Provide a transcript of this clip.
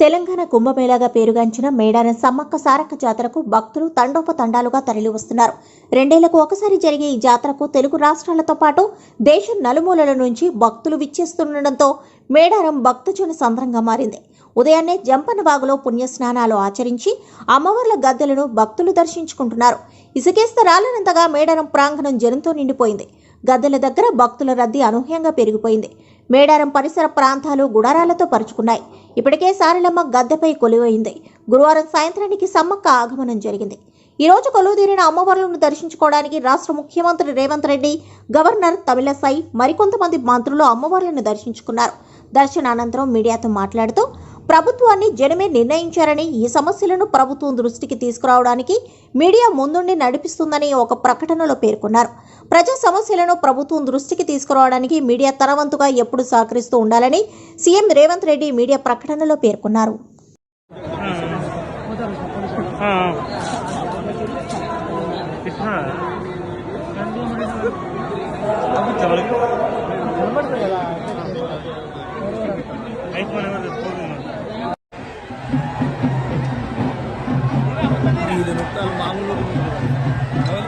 తెలంగాణ కుంభమేళాగా పేరుగాంచిన మేడారం సమ్మక్క సారక్క జాతరకు భక్తులు తండోపతండాలుగా తరలివస్తున్నారు. రెండేళ్ళకు ఒకసారి జరిగే ఈ జాతరకు తెలుగు రాష్ట్రాలతో పాటు దేశం నలుమూలల నుంచి భక్తులు విచ్చేస్తుండటంతో మేడారం భక్తజన సంద్రంగా మారింది. ఉదయాన్నే జంపన్న బాగులో పుణ్యస్నానాలు ఆచరించి అమ్మవార్ల గద్దెలను భక్తులు దర్శించుకుంటున్నారు. ఇసుకేస్తే రాలనంతగా మేడారం ప్రాంగణం జనంతో నిండిపోయింది. గద్దెల దగ్గర భక్తుల రద్దీ అనూహ్యంగా పెరిగిపోయింది. మేడారం పరిసర ప్రాంతాలు గుడారాలతో పరుచుకున్నాయి. ఇప్పటికే సారలమ్మ గద్దెపై కొలివైంది. గురువారం సాయంత్రానికి సమ్మక్క ఆగమనం జరిగింది. ఈ రోజు కొలువుదీరిన అమ్మవార్లను దర్శించుకోవడానికి రాష్ట్ర ముఖ్యమంత్రి రేవంత్ రెడ్డి గవర్నర్ తమిళసాయి మరికొంతమంది మంత్రులు అమ్మవార్లను దర్శించుకున్నారు. దర్శనానంతరం మీడియాతో మాట్లాడుతూ ప్రభుత్వాన్ని జనమే నిర్ణయించారని ఈ సమస్యలను ప్రభుత్వం దృష్టికి తీసుకురావడానికి మీడియా ముందుండి నడిపిస్తుందని ఒక ప్రకటనలో పేర్కొన్నారు. ప్రజా సమస్యలను ప్రభుత్వం దృష్టికి తీసుకురావడానికి మీడియా తరవంతుగా ఎప్పుడు సహకరిస్తూ ఉండాలని సీఎం రేవంత్ రెడ్డి మీడియా ప్రకటనలో పేర్కొన్నారు. అయితే 在忙碌무 리?